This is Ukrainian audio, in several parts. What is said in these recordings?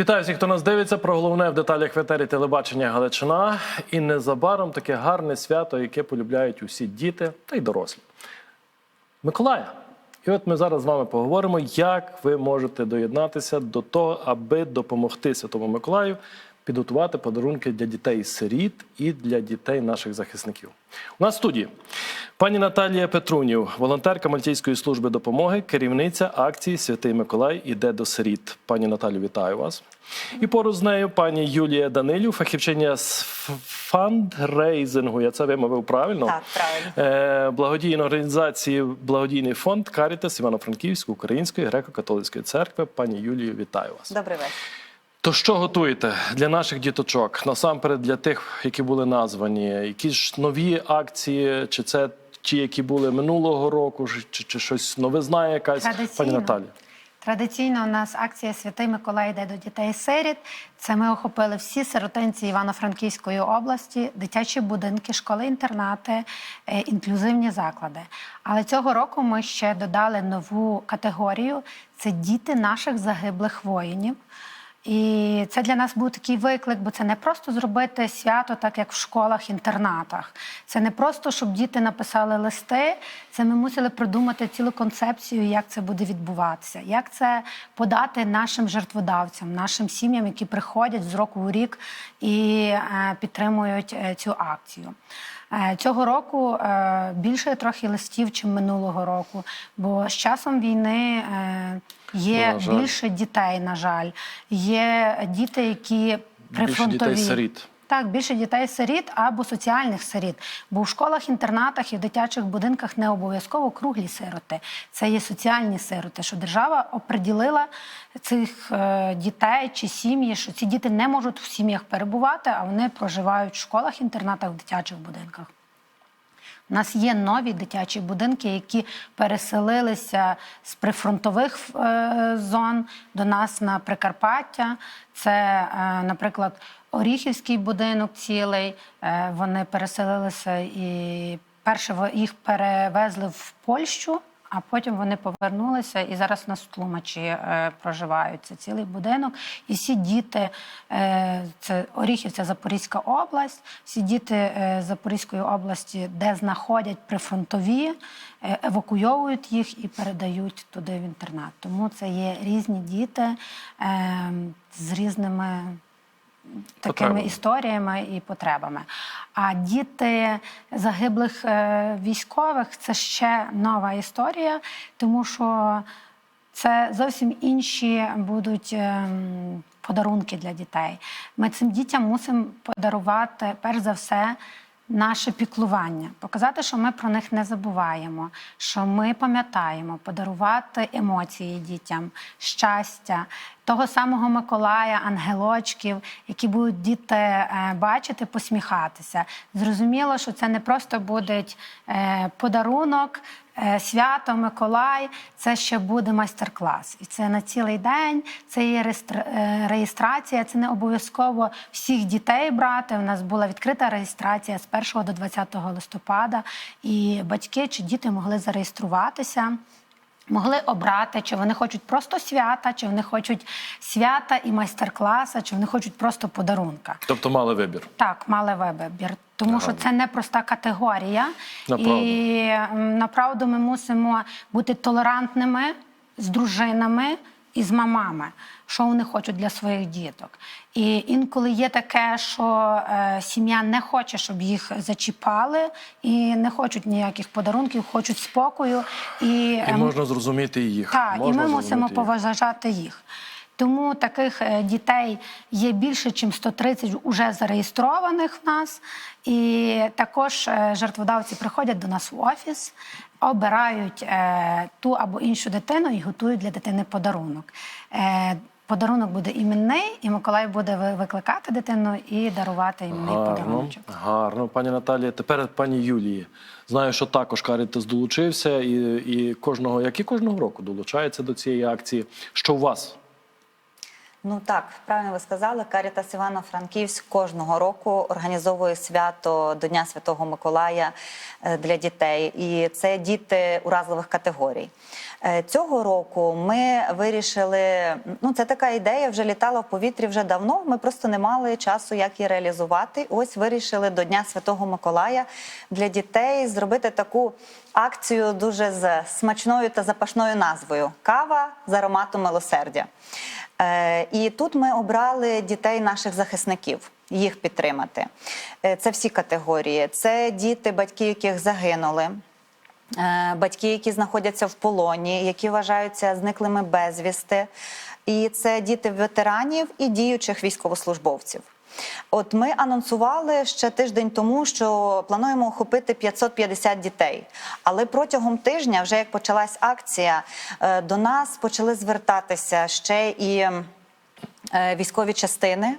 Вітаю всіх, хто нас дивиться. Про головне в деталях в етері телебачення Галичина. І незабаром таке гарне свято, яке полюбляють усі діти та й дорослі. Миколая. І от ми зараз з вами поговоримо, як ви можете доєднатися до того, аби допомогти Святому Миколаю підготувати подарунки для дітей-сиріт і для дітей наших захисників. У нас в студії пані Наталія Петрунів, волонтерка Мальтійської служби допомоги, керівниця акції Святий Миколай іде до сиріт. Пані Наталю, вітаю вас. І поруч з нею пані Юлія Данилю, фахівчиня з фандрейзингу. Я це вимовив правильно. Так, правильно. Е, благодійної організації Благодійний фонд Карітас Івано-Франківської Української греко-католицької церкви. Пані Юлію, вітаю вас. Добрий вечір. То що готуєте для наших діточок? Насамперед для тих, які були названі, якісь ж нові акції, чи це ті, які були минулого року, чи, чи щось новизна якась? Пані. Наталі. Традиційно у нас акція Святий Миколай йде до дітей сиріт. Це ми охопили всі сиротинці Івано-Франківської області, дитячі будинки, школи-інтернати, е, інклюзивні заклади. Але цього року ми ще додали нову категорію: це діти наших загиблих воїнів. І це для нас був такий виклик, бо це не просто зробити свято, так як в школах-інтернатах. Це не просто, щоб діти написали листи. Це ми мусили придумати цілу концепцію, як це буде відбуватися, як це подати нашим жертводавцям, нашим сім'ям, які приходять з року у рік і е, підтримують е, цю акцію. Е, Цього року більше трохи листів, чим минулого року, бо з часом війни є На жаль. більше дітей, на жаль. Є діти, які прифронтові. дітей-сиріт. Так, більше дітей-сиріт або соціальних сиріт. Бо в школах-інтернатах і в дитячих будинках не обов'язково круглі сироти. Це є соціальні сироти, що держава оприділила цих е, дітей чи сім'ї, що ці діти не можуть в сім'ях перебувати, а вони проживають в школах-інтернатах, в дитячих будинках. У нас є нові дитячі будинки, які переселилися з прифронтових е, зон до нас на Прикарпаття. Це, е, наприклад, Оріхівський будинок цілий. Е, вони переселилися і перше їх перевезли в Польщу. А потім вони повернулися і зараз на Стлумачі е, проживають. Цілий будинок. І всі діти, е, це Оріхів, це Запорізька область. Всі діти е, Запорізької області, де знаходять прифронтові, е, евакуйовують їх і передають туди в інтернат. Тому це є різні діти е, з різними такими Потребами. історіями і потребами. А діти загиблих е, військових це ще нова історія, тому що це зовсім інші будуть ем, подарунки для дітей. Ми цим дітям мусимо подарувати, перш за все, наше піклування, показати, що ми про них не забуваємо, що ми пам'ятаємо, подарувати емоції дітям, щастя, того самого Миколая, ангелочків, які будуть діти е, бачити, посміхатися. Зрозуміло, що це не просто буде подарунок. е, Свято Миколай це ще буде майстер-клас, і це на цілий день. Це є е, реєстрація. Це не обов'язково всіх дітей брати. У нас була відкрита реєстрація з 1 до 20 листопада, і батьки чи діти могли зареєструватися. Могли обрати, чи вони хочуть просто свята, чи вони хочуть свята і майстер-класа, чи вони хочуть просто подарунка. Тобто мали вибір. Так, мали вибір, тому що це не проста категорія. Направду. І направду ми мусимо бути толерантними з дружинами і з мамами, що вони хочуть для своїх діток. І інколи є таке, що е, сім'я не хоче, щоб їх зачіпали, і не хочуть ніяких подарунків, хочуть спокою. І, І ем, можна зрозуміти їх. так, і ми мусимо їх. поважати їх. Тому таких е, дітей є більше, ніж 130 уже зареєстрованих в нас. І також е, жертводавці приходять до нас в офіс, обирають е, ту або іншу дитину і готують для дитини подарунок. Е, Подарунок буде іменний, і Миколай буде викликати дитину і дарувати іменний Гарно, подарунок. гарно, пані Наталія. Тепер пані Юлії. Знаю, що також Карітас долучився, і, і кожного, як і кожного року, долучається до цієї акції. Що у вас? Ну так, правильно ви сказали. Карітас Івано-Франківськ кожного року організовує свято до Дня Святого Миколая е, для дітей, і це діти уразливих категорій. Е, Цього року ми вирішили. Ну, це така ідея вже літала в повітрі вже давно. Ми просто не мали часу, як її реалізувати. Ось вирішили до Дня Святого Миколая для дітей зробити таку акцію дуже з смачною та запашною назвою Кава з ароматом милосердя. Е, І тут ми обрали дітей наших захисників. Їх підтримати. Е, Це всі категорії. Це діти, батьки, яких загинули, е, батьки, які знаходяться в полоні, які вважаються зниклими безвісти. І це діти ветеранів і діючих військовослужбовців. От ми анонсували ще тиждень тому, що плануємо охопити 550 дітей. Але протягом тижня, вже як почалась акція, е, до нас почали звертатися ще і е, військові частини.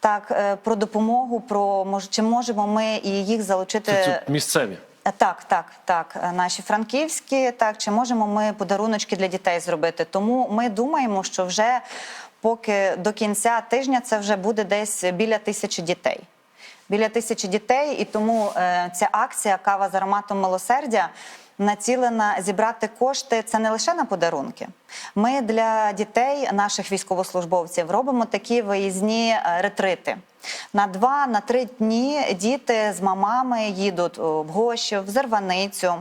Так, е, про допомогу, про чи можемо ми і їх залучити. Це тут місцеві. Так, так, так. Наші франківські, так чи можемо ми подаруночки для дітей зробити? Тому ми думаємо, що вже поки до кінця тижня це вже буде десь біля тисячі дітей. Біля тисячі дітей, і тому е, ця акція Кава з ароматом милосердя націлена зібрати кошти. Це не лише на подарунки. Ми для дітей, наших військовослужбовців, робимо такі виїзні е, ретрити. На два, на три дні діти з мамами їдуть в Гощів, в Зерваницю.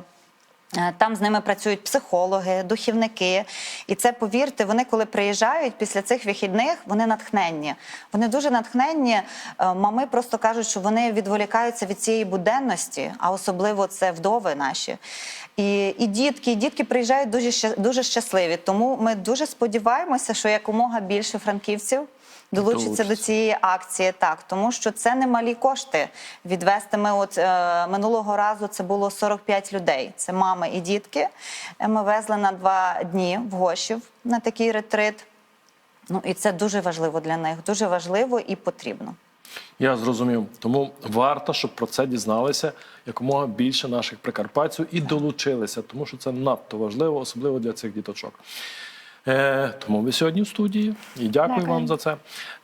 Е, Там з ними працюють психологи, духівники. І це, повірте, вони коли приїжджають після цих вихідних, вони натхненні. Вони дуже натхненні. Е, Мами просто кажуть, що вони відволікаються від цієї буденності, а особливо це вдови наші. І, і дітки, і дітки приїжджають дуже, дуже щасливі. Тому ми дуже сподіваємося, що якомога більше франківців долучаться до цієї акції, так тому що це немалі кошти. Відвести ми от е, минулого разу це було 45 людей. Це мами і дітки. Е, Ми везли на два дні в Гошів на такий ретрит. Ну і це дуже важливо для них, дуже важливо і потрібно. Я зрозумів. Тому варто, щоб про це дізналися якомога більше наших прикарпатців і долучилися, тому що це надто важливо, особливо для цих діточок. Е, тому ви сьогодні в студії і дякую, Дякую. вам за це.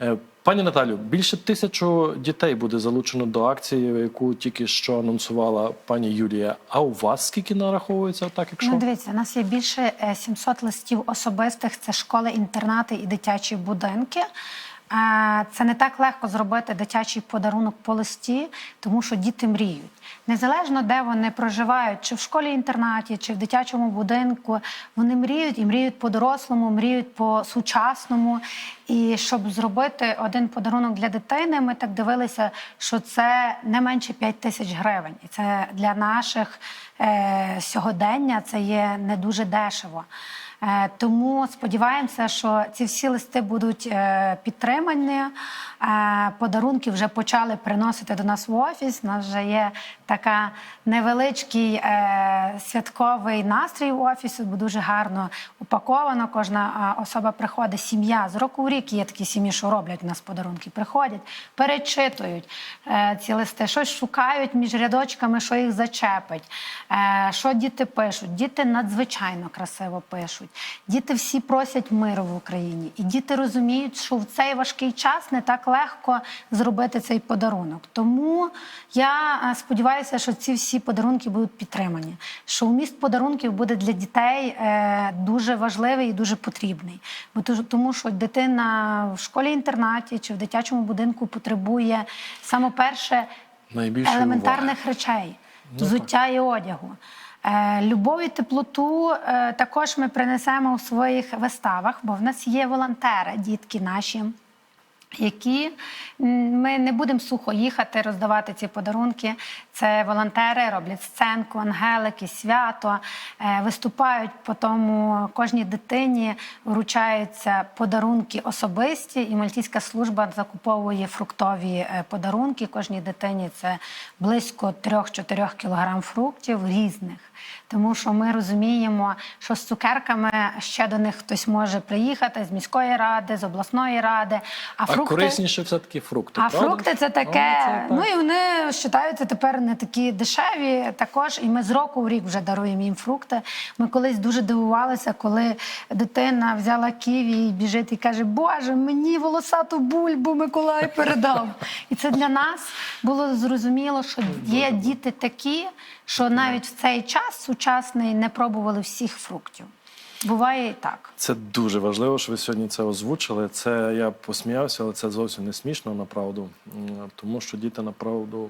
Е, пані Наталю, більше тисячу дітей буде залучено до акції, яку тільки що анонсувала пані Юлія. А у вас скільки нараховується, так якщо? Ну, дивіться, у нас є більше е, 700 листів особистих. Це школи, інтернати і дитячі будинки. Це не так легко зробити дитячий подарунок по листі, тому що діти мріють. Незалежно де вони проживають, чи в школі-інтернаті, чи в дитячому будинку, вони мріють і мріють по-дорослому, мріють по-сучасному. І щоб зробити один подарунок для дитини, ми так дивилися, що це не менше 5 тисяч гривень. І це для наших е, сьогодення це є не дуже дешево. Е, Тому сподіваємося, що ці всі листи будуть е, підтримані. Е, Подарунки вже почали приносити до нас в офіс. У нас вже є така невеличкий святковий настрій в офісі, бо дуже гарно упаковано. Кожна особа приходить, сім'я з року в рік є такі сім'ї, що роблять у нас подарунки. Приходять, перечитують ці листи, щось шукають між рядочками, що їх зачепить, що діти пишуть. Діти надзвичайно красиво пишуть. Діти всі просять миру в Україні, і діти розуміють, що в цей важкий час не так легко зробити цей подарунок. Тому я сподіваюся, що ці всі подарунки будуть підтримані. Що вміст подарунків буде для дітей е, дуже важливий і дуже потрібний. Бо тому, що дитина в школі-інтернаті чи в дитячому будинку потребує саме перше Найбільше елементарних речей, взуття і одягу. Е, Любов і теплоту е, також ми принесемо у своїх виставах, бо в нас є волонтери, дітки наші. Які ми не будемо сухо їхати, роздавати ці подарунки. Це волонтери роблять сценку, ангелики, свято, е, виступають по тому кожній дитині вручаються подарунки особисті, і Мальтійська служба закуповує фруктові е, подарунки. Кожній дитині це близько 3-4 кілограм фруктів різних. Тому що ми розуміємо, що з цукерками ще до них хтось може приїхати з міської ради, з обласної ради. А, А фрукти. корисніше все-таки фрукти. А правда? фрукти це таке. О, це так. ну і вони вважаються тепер не такі дешеві. Також, і ми з року в рік вже даруємо їм фрукти. Ми колись дуже дивувалися, коли дитина взяла ківі і біжить і каже: Боже, мені волосату бульбу Миколай передав. І це для нас було зрозуміло, що є діти такі, що навіть в цей час сучасний не пробували всіх фруктів. Буває і так. Це дуже важливо, що ви сьогодні це озвучили. Це я посміявся, але це зовсім не смішно направду, тому що діти направду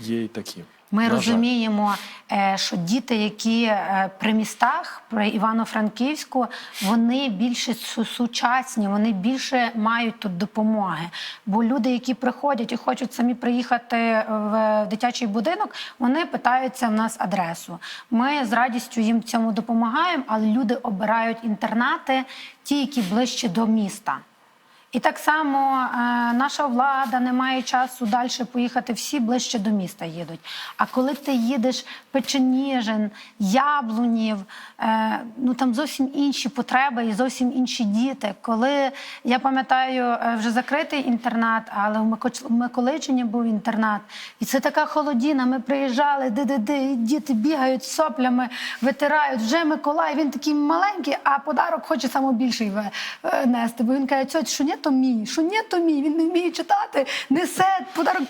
є і такі. Ми розуміємо, е, що діти, які е, при містах, при Івано-Франківську, вони більше сучасні, вони більше мають тут допомоги. Бо люди, які приходять і хочуть самі приїхати в дитячий будинок, вони питаються в нас адресу. Ми з радістю їм цьому допомагаємо, але люди обирають інтернати, ті, які ближче до міста. І так само е, наша влада не має часу далі поїхати, всі ближче до міста їдуть. А коли ти їдеш Печеніжин, Яблунів, е, ну там зовсім інші потреби і зовсім інші діти. Коли я пам'ятаю, е, вже закритий інтернат, але в Миколичині був інтернат, і це така холодіна. Ми приїжджали, де-де-де, і діти бігають соплями, витирають. Вже Миколай, він такий маленький, а подарок хоче саме більший ве- е, нести. Бо він каже, що ні, то мій, що ні, то мій. Він не вміє читати, несе подарок.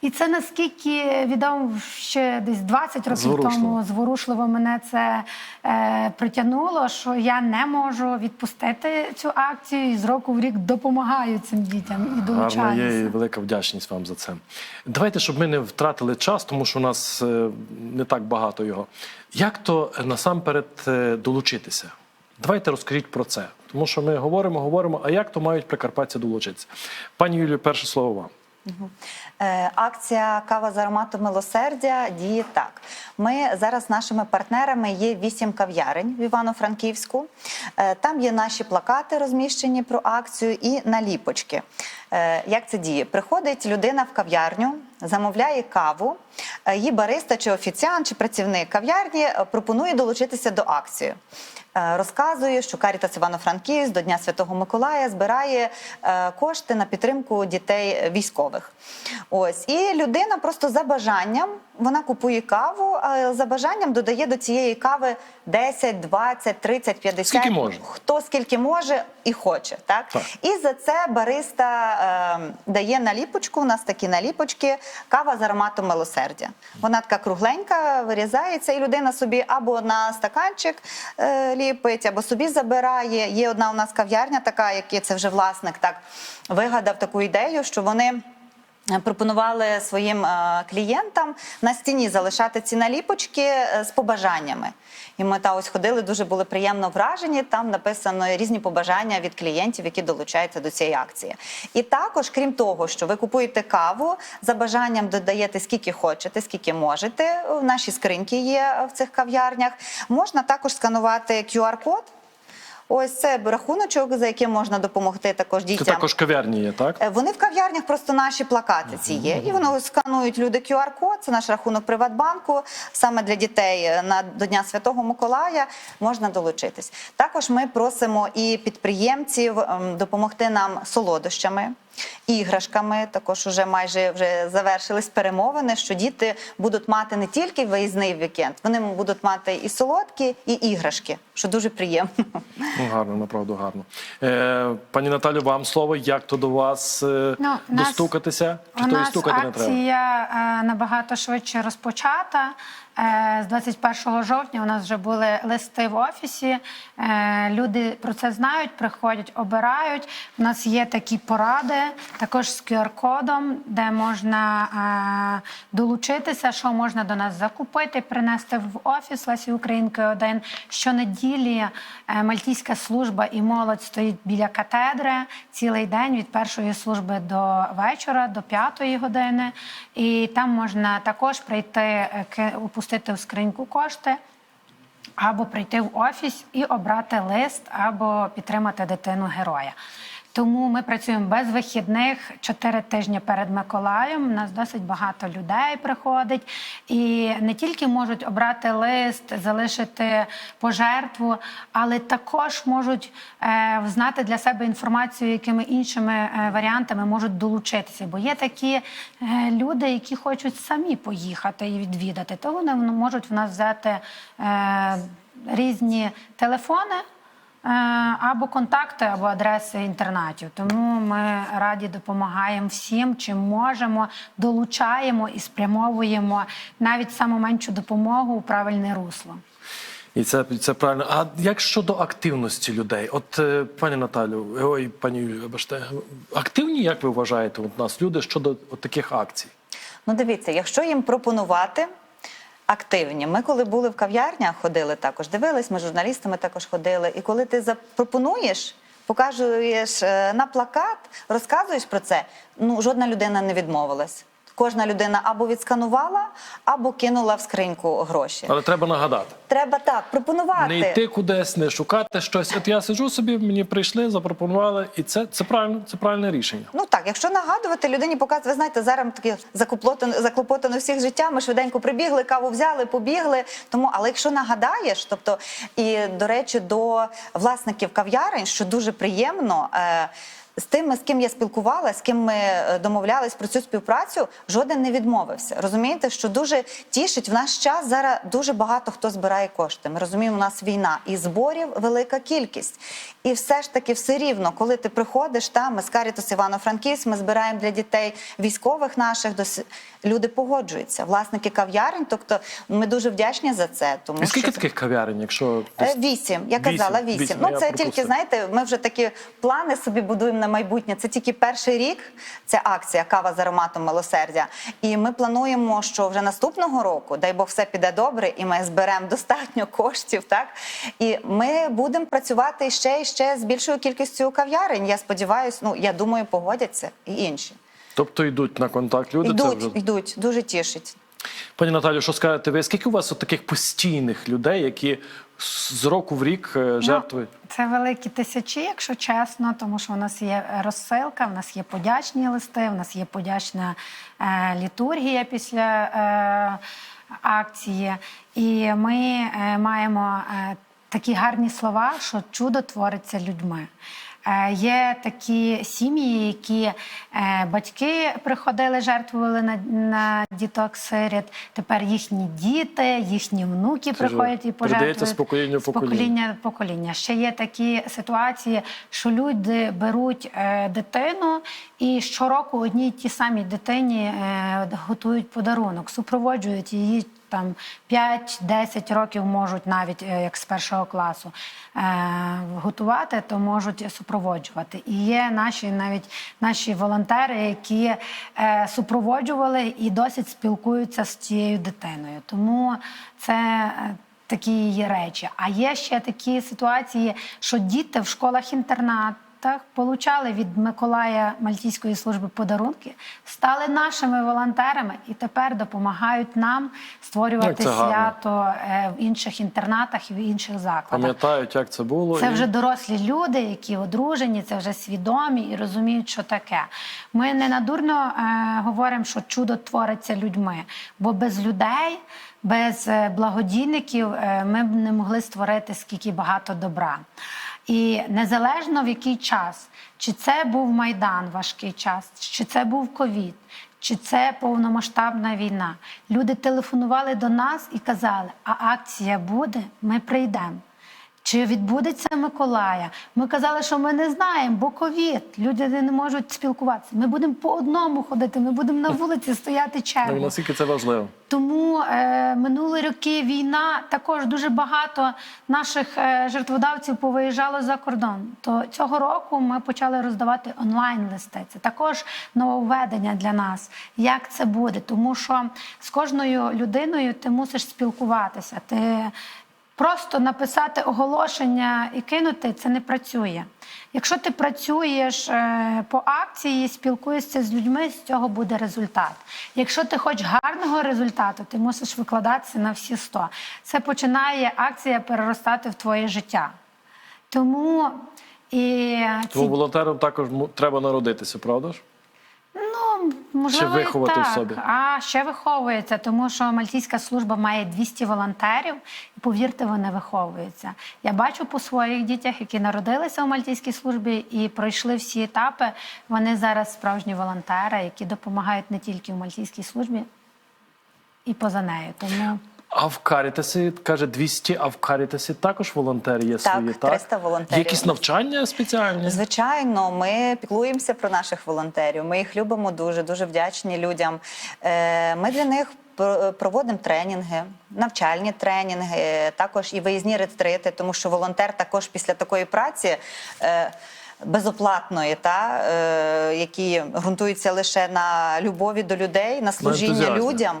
І це наскільки відомо ще десь 20 років Зворушливо. тому зворушливо мене це е, притягнуло, що я не можу відпустити цю акцію і з року в рік допомагаю цим дітям і Гарно долучаюся. є і велика вдячність вам за це. Давайте, щоб ми не втратили час, тому що у нас е, не так багато його. Як то е, насамперед е, долучитися? Давайте розкажіть про це. Тому що ми говоримо, говоримо, а як то мають прикарпатці долучитися? Пані Юлію, перше слово вам. Е, Акція Кава з аромату милосердя діє так. Ми зараз нашими партнерами є вісім кав'ярень в Івано-Франківську. Е, Там є наші плакати розміщені про акцію і наліпочки. Е, Як це діє? Приходить людина в кав'ярню, замовляє каву, е, її бариста чи офіціант, чи працівник кав'ярні е, пропонує долучитися до акції. Е, Розказує, що Карітас Івано-Франківськ до Дня Святого Миколая збирає кошти на підтримку дітей військових. Ось і людина просто за бажанням вона купує каву, а за бажанням додає до цієї кави 10, 20, 30, 50, Скільки може. хто скільки може і хоче. Так, Так. і за це бариста е, дає наліпочку. У нас такі наліпочки, кава з ароматом милосердя. Вона така кругленька, вирізається, і людина собі або на стаканчик е, ліпить, або собі забирає. Є одна у нас кав'ярня, така, який це вже власник так вигадав таку ідею, що вони. Пропонували своїм е, клієнтам на стіні залишати ці наліпочки е, з побажаннями. І ми та ось ходили, дуже були приємно вражені. Там написано різні побажання від клієнтів, які долучаються до цієї акції. І також, крім того, що ви купуєте каву, за бажанням додаєте скільки хочете, скільки можете. В нашій скриньки є в цих кав'ярнях. Можна також сканувати QR-код. Ось це рахуночок, за яким можна допомогти також Це дітям. також кав'ярні є, так? Е, Вони в кав'ярнях просто наші плакати ці є. І воно сканують люди QR-код, це наш рахунок Приватбанку. Саме для дітей е, на до Дня Святого Миколая можна долучитись. Також ми просимо і підприємців ем, допомогти нам солодощами. Іграшками також вже майже вже завершились перемовини, що діти будуть мати не тільки виїзний вікенд, вони будуть мати і солодкі, і іграшки, що дуже приємно. Ну, гарно, направду гарно. Е, пані Наталю, вам слово. Як то до вас е, Ну, достукатися? Чи У то і нас стукати не треба? акція е, набагато швидше розпочата. Е, З 21 жовтня у нас вже були листи в офісі. Е, Люди про це знають, приходять, обирають. У нас є такі поради, також з QR-кодом, де можна е, долучитися, що можна до нас закупити, принести в офіс Лесі Українки 1. Щонеділі Мальтійська служба і молодь стоїть біля катедри цілий день від першої служби до вечора, до п'ятої години. І там можна також прийти, ки- опустити в скриньку кошти. Або прийти в офіс і обрати лист, або підтримати дитину героя. Тому ми працюємо без вихідних чотири тижні перед Миколаєм. У нас досить багато людей приходить, і не тільки можуть обрати лист, залишити пожертву, але також можуть е, знати для себе інформацію, якими іншими е, варіантами можуть долучитися. Бо є такі е, люди, які хочуть самі поїхати і відвідати, то вони можуть в нас взяти е, різні телефони. Е, Або контакти, або адреси інтернатів. Тому ми раді допомагаємо всім, чим можемо, долучаємо і спрямовуємо навіть саму меншу допомогу у правильне русло. І це, це правильно. А як щодо активності людей? От е, пані Наталю, ой, пані Юлію, вибачте, активні, як ви вважаєте, от нас люди щодо от таких акцій? Ну, дивіться, якщо їм пропонувати. Активні. Ми, коли були в кав'ярнях, ходили також, дивились, ми журналістами також ходили. І коли ти запропонуєш, показуєш е, на плакат, розказуєш про це, ну жодна людина не відмовилась. Кожна людина або відсканувала, або кинула в скриньку гроші. Але треба нагадати. Треба так пропонувати. Не йти кудись, не шукати щось. От я сиджу собі, мені прийшли, запропонували, і це, це правильно, це правильне рішення. Ну так, якщо нагадувати людині, показувати, ви знаєте, зараз таке заклопотано, заклопотано всіх життя. Ми швиденько прибігли, каву взяли, побігли. Тому, але якщо нагадаєш, тобто і до речі, до власників кав'ярень, що дуже приємно. Е, з тими, з ким я спілкувалася, з ким ми е, домовлялись про цю співпрацю, жоден не відмовився. Розумієте, що дуже тішить в наш час зараз дуже багато хто збирає кошти. Ми розуміємо, у нас війна і зборів велика кількість. І все ж таки, все рівно, коли ти приходиш, там ми з Карітас Івано-Франківськ, ми збираємо для дітей військових наших, дос- люди погоджуються, власники кав'ярень. Тобто ми дуже вдячні за це. Тому І скільки що таких кав'ярень, якщо Е, Вісім, я казала вісім. Ну це тільки знаєте, ми вже такі плани собі будуємо на майбутнє. Це тільки перший рік. Це акція Кава з ароматом милосердя. І ми плануємо, що вже наступного року, дай Бог, все піде добре, і ми зберемо достатньо коштів. Так і ми будемо працювати ще і ще з більшою кількістю кав'ярень. Я сподіваюся, ну я думаю, погодяться і інші. тобто йдуть на контакт люди, це Йдуть, вже йдуть, дуже тішить. Пані Наталю, що скажете ви? Скільки у вас от таких постійних людей, які з року в рік жертви? Ну, це великі тисячі, якщо чесно, тому що у нас є розсилка, в нас є подячні листи, в нас є подячна е, літургія після е, акції. І ми е, маємо е, такі гарні слова, що чудо твориться людьми. Е, Є такі сім'ї, які е, батьки приходили, жертвували на, на діток сиріт. Тепер їхні діти, їхні внуки Це приходять і пожертвують з покоління в покоління. покоління в покоління. Ще є такі ситуації, що люди беруть е, дитину і щороку одній й ті самій дитині готують подарунок, супроводжують її. Там 5-10 років можуть навіть е, як з першого класу е, готувати, то можуть супроводжувати. І є наші навіть наші волонтери, які е, супроводжували і досить спілкуються з цією дитиною. Тому це такі є речі. А є ще такі ситуації, що діти в школах-інтернатах получали від Миколая Мальтійської служби подарунки, стали нашими волонтерами і тепер допомагають нам створювати це свято е, в інших інтернатах і в інших закладах. Пам'ятають, як це було. Це і- вже дорослі люди, які одружені, це вже свідомі і розуміють, що таке. Ми не надурно е, говоримо, що чудо твориться людьми, бо без людей, без е, благодійників е, ми б не могли створити скільки багато добра. І незалежно в який час, чи це був Майдан важкий час, чи це був ковід, чи це повномасштабна війна. Люди телефонували до нас і казали, а акція буде, ми прийдемо. Чи відбудеться Миколая? Ми казали, що ми не знаємо, бо ковід. Люди не можуть спілкуватися. Ми будемо по одному ходити, ми будемо на вулиці стояти Ну, чергу. наскільки це важливо? Тому е, минулі роки війна також дуже багато наших е, жертводавців повиїжджало за кордон. То цього року ми почали роздавати онлайн листи. Це також нововведення для нас. Як це буде? Тому що з кожною людиною ти мусиш спілкуватися. Ти Просто написати оголошення і кинути це не працює. Якщо ти працюєш е, по акції, спілкуєшся з людьми, з цього буде результат. Якщо ти хочеш гарного результату, ти мусиш викладатися на всі 100. Це починає акція переростати в твоє життя. Тому І ці волонтером також треба народитися, правда ж? Ну, можливо, і виховати в так. собі? А ще виховується, тому що Мальтійська служба має 200 волонтерів, і повірте, вони виховуються. Я бачу по своїх дітях, які народилися у Мальтійській службі і пройшли всі етапи. Вони зараз справжні волонтери, які допомагають не тільки у Мальтійській службі, і поза нею. Тому А в Карітасі, каже, 200, а в Карітасі також волонтери є Так, свої, так? 300 волонтерів. Якісь навчання спеціальні? Звичайно, ми піклуємося про наших волонтерів. Ми їх любимо дуже, дуже вдячні людям. Е, Ми для них про- проводимо тренінги, навчальні тренінги, також і виїзні ретрити, тому що волонтер також після такої праці. Безоплатної, та е, які ґрунтуються лише на любові до людей, на служіння людям.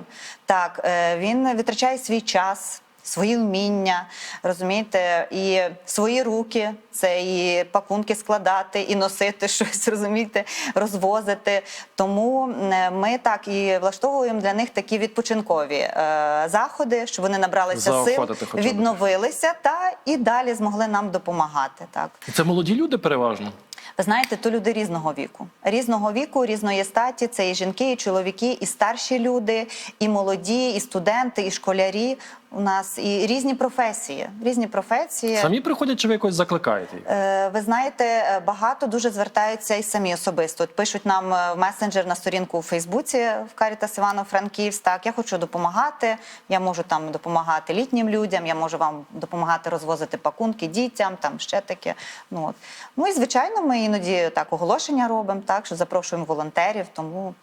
Так, е, він витрачає свій час, свої вміння, розумієте, і свої руки. Це і пакунки складати, і носити щось, розумієте, розвозити. Тому ми так і влаштовуємо для них такі відпочинкові е, заходи, щоб вони набралися сил, відновилися та і далі змогли нам допомагати. Так. Це молоді люди переважно. Ви знаєте, то люди різного віку, різного віку, різної статі. Це і жінки, і чоловіки, і старші люди, і молоді, і студенти, і школярі. У нас і різні професії. Різні професії. Самі приходять, чи ви якось закликаєте їх? Е, Ви знаєте, е, багато дуже звертаються і самі особисто. От пишуть нам е, в месенджер на сторінку у Фейсбуці в Карітас Івано-Франківськ. Так, я хочу допомагати. Я можу там допомагати літнім людям. Я можу вам допомагати розвозити пакунки дітям, там ще таке. Ну от ну і звичайно, ми іноді так оголошення робимо, так що запрошуємо волонтерів, тому.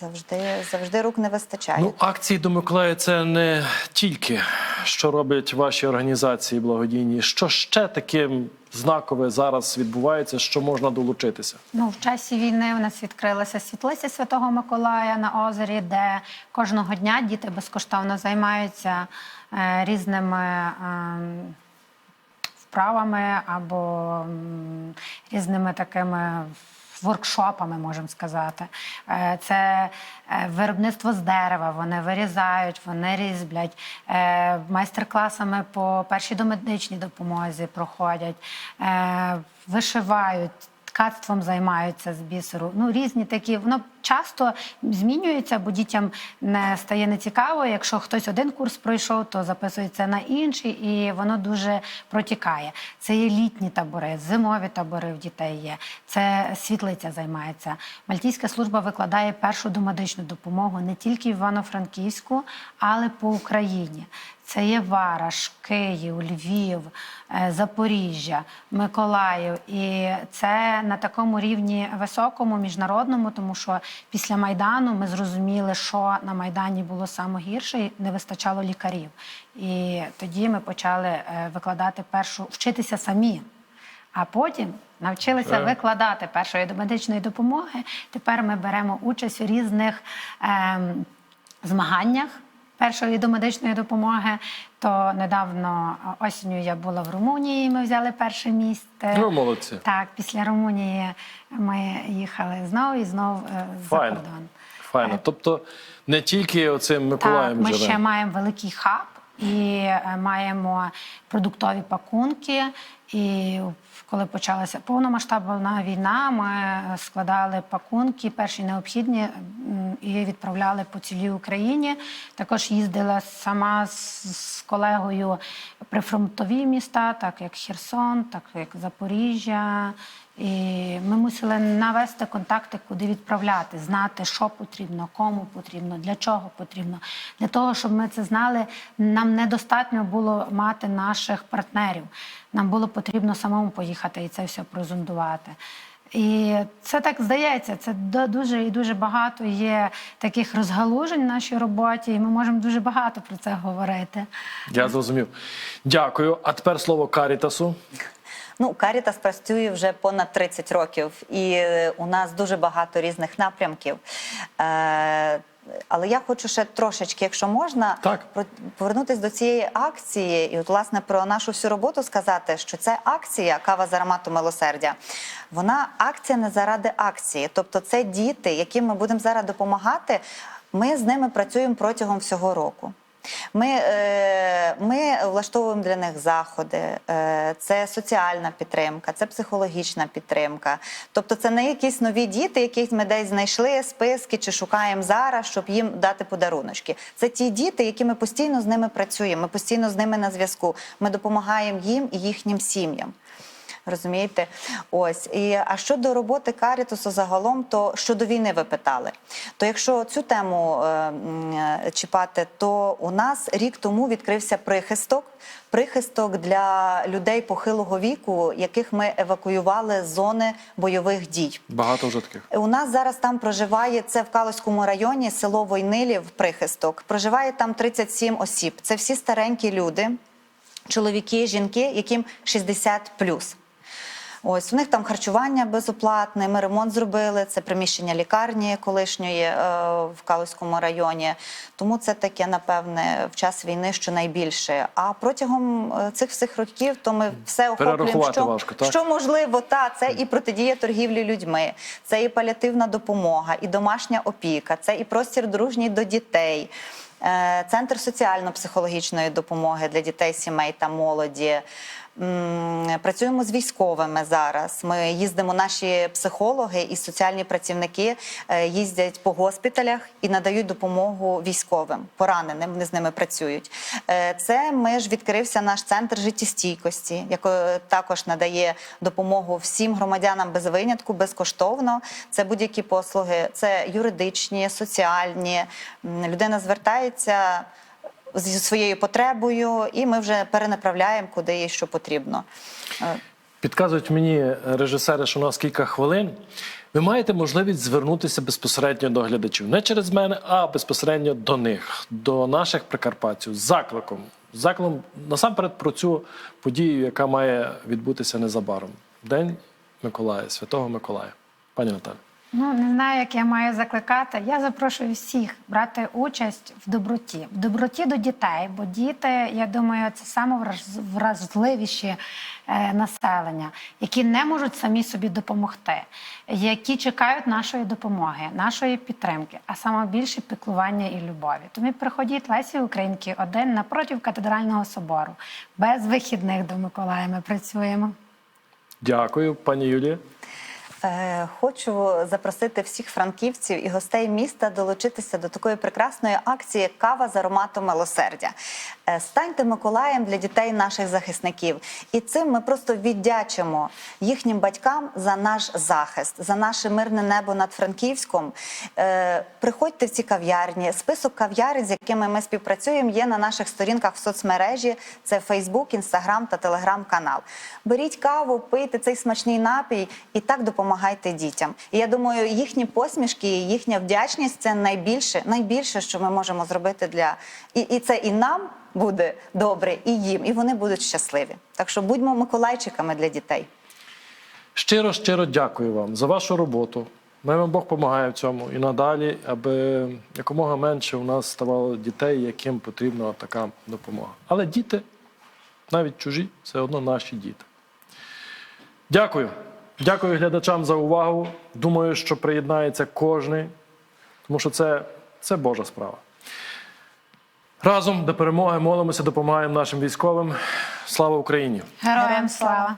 Завжди, завжди рук не вистачає. Ну, акції до Миколая це не тільки що роблять ваші організації благодійні. Що ще таке знакове зараз відбувається, що можна долучитися? Ну, в часі війни у нас відкрилася світлиця Святого Миколая на озері, де кожного дня діти безкоштовно займаються е, різними ем, вправами або різними такими. Воркшопами можемо сказати, Е, це е, виробництво з дерева. Вони вирізають, вони різблять, Е, майстер-класами по першій домедичній допомозі проходять, вишивають ткацтвом займаються з бісеру. Ну, різні такі. Воно часто змінюється, бо дітям не стає нецікаво. Якщо хтось один курс пройшов, то записується на інший, і воно дуже протікає. Це є літні табори, зимові табори в дітей є. Це світлиця займається. Мальтійська служба викладає першу домедичну допомогу не тільки в Івано-Франківську, але по Україні. Це є Вараш, Київ, Львів, е, Запоріжжя, Миколаїв. І це на такому рівні високому, міжнародному, тому що після Майдану ми зрозуміли, що на Майдані було саме гірше, і не вистачало лікарів. І тоді ми почали е, викладати першу, вчитися самі. А потім навчилися Е. викладати першої медичної допомоги. Тепер ми беремо участь у різних ем, змаганнях першої домедичної допомоги. То недавно осінню я була в Румунії. Ми взяли перше місце. Ну, молодці. Так, після Румунії ми їхали знову і знову е, за кордон. Файно. Тобто не тільки оцим так, Миколаєм ми живе. ще маємо великий хаб і е, маємо продуктові пакунки. І коли почалася повномасштабна війна, ми складали пакунки, перші необхідні і відправляли по цілій Україні. Також їздила сама з, колегою прифронтові міста, так як Херсон, так як Запоріжжя. І ми мусили навести контакти, куди відправляти, знати, що потрібно, кому потрібно, для чого потрібно. Для того, щоб ми це знали, нам недостатньо було мати наших партнерів. Нам було потрібно самому поїхати і це все прозондувати. І це так здається, це дуже і дуже багато є таких розгалужень в нашій роботі, і ми можемо дуже багато про це говорити. Я зрозумів. Дякую. А тепер слово Карітасу. Ну, Карітас працює вже понад 30 років, і е, у нас дуже багато різних напрямків. Е, але я хочу ще трошечки, якщо можна, Так. повернутися до цієї акції, і от власне про нашу всю роботу сказати, що це акція Кава з аромату милосердя. Вона акція не заради акції. Тобто, це діти, яким ми будемо зараз допомагати. Ми з ними працюємо протягом всього року. Ми, е, ми влаштовуємо для них заходи. Е, це соціальна підтримка, це психологічна підтримка. Тобто, це не якісь нові діти, яких ми десь знайшли списки чи шукаємо зараз, щоб їм дати подаруночки. Це ті діти, які ми постійно з ними працюємо. Ми постійно з ними на зв'язку. Ми допомагаємо їм і їхнім сім'ям. Розумієте? Ось і а щодо роботи Карітусу загалом, то щодо війни ви питали. То якщо цю тему е, е, чіпати, то у нас рік тому відкрився прихисток. Прихисток для людей похилого віку, яких ми евакуювали з зони бойових дій. Багато вже таких. У нас зараз там проживає це в Калузькому районі, село Войнилів, прихисток. Проживає там 37 осіб. Це всі старенькі люди, чоловіки, жінки, яким 60 Ось у них там харчування безоплатне. Ми ремонт зробили. Це приміщення лікарні колишньої е, в Калузькому районі. Тому це таке, напевне, в час війни, що найбільше. А протягом е, цих всіх років, то ми все охоплюємо, що, важко, так? що можливо, та це і протидія торгівлі людьми, це і паліативна допомога, і домашня опіка, це і простір дружній до дітей. е, Центр соціально-психологічної допомоги для дітей, сімей та молоді. Працюємо з військовими зараз. Ми їздимо, наші психологи і соціальні працівники е, їздять по госпіталях і надають допомогу військовим, пораненим. Вони з ними працюють. Е, Це ми ж відкрився наш центр життєстійкості, який також надає допомогу всім громадянам без винятку, безкоштовно. Це будь-які послуги, це юридичні, соціальні. Людина звертається зі своєю потребою, і ми вже перенаправляємо куди їй що потрібно. Е, Підказують мені режисери, що у нас кілька хвилин. Ви маєте можливість звернутися безпосередньо до глядачів. Не через мене, а безпосередньо до них, до наших прикарпатців, з закликом. Закликом насамперед про цю подію, яка має відбутися незабаром. День Миколая, Святого Миколая. Пані Наталі. Ну не знаю, як я маю закликати. Я запрошую всіх брати участь в доброті, в доброті до дітей, бо діти, я думаю, це саме враз- вразливіші е, населення, які не можуть самі собі допомогти, які чекають нашої допомоги, нашої підтримки, а саме більше піклування і любові. Тому приходіть Лесі Українки один напротив катедрального собору. Без вихідних до Миколая ми працюємо. Дякую, пані Юлія. Е, Хочу запросити всіх франківців і гостей міста долучитися до такої прекрасної акції Кава з ароматом милосердя. Е, Станьте Миколаєм для дітей наших захисників. І цим ми просто віддячимо їхнім батькам за наш захист, за наше мирне небо над Франківськом. Е, Приходьте в ці кав'ярні. Список кав'ярень, з якими ми співпрацюємо, є на наших сторінках в соцмережі. Це Фейсбук, Інстаграм та Телеграм-канал. Беріть каву, пийте цей смачний напій і так допомагайте дітям. І я думаю, їхні посмішки, їхня вдячність це найбільше, найбільше, що ми можемо зробити для і, і це і нам буде добре, і їм, і вони будуть щасливі. Так що будьмо миколайчиками для дітей. Щиро, щиро дякую вам за вашу роботу. Ми вам Бог допомагає в цьому і надалі, аби якомога менше у нас ставало дітей, яким потрібна така допомога. Але діти, навіть чужі, все одно наші діти. Дякую. Дякую глядачам за увагу. Думаю, що приєднається кожний, тому що це, це Божа справа. Разом до перемоги молимося, допомагаємо нашим військовим. Слава Україні! Героям слава!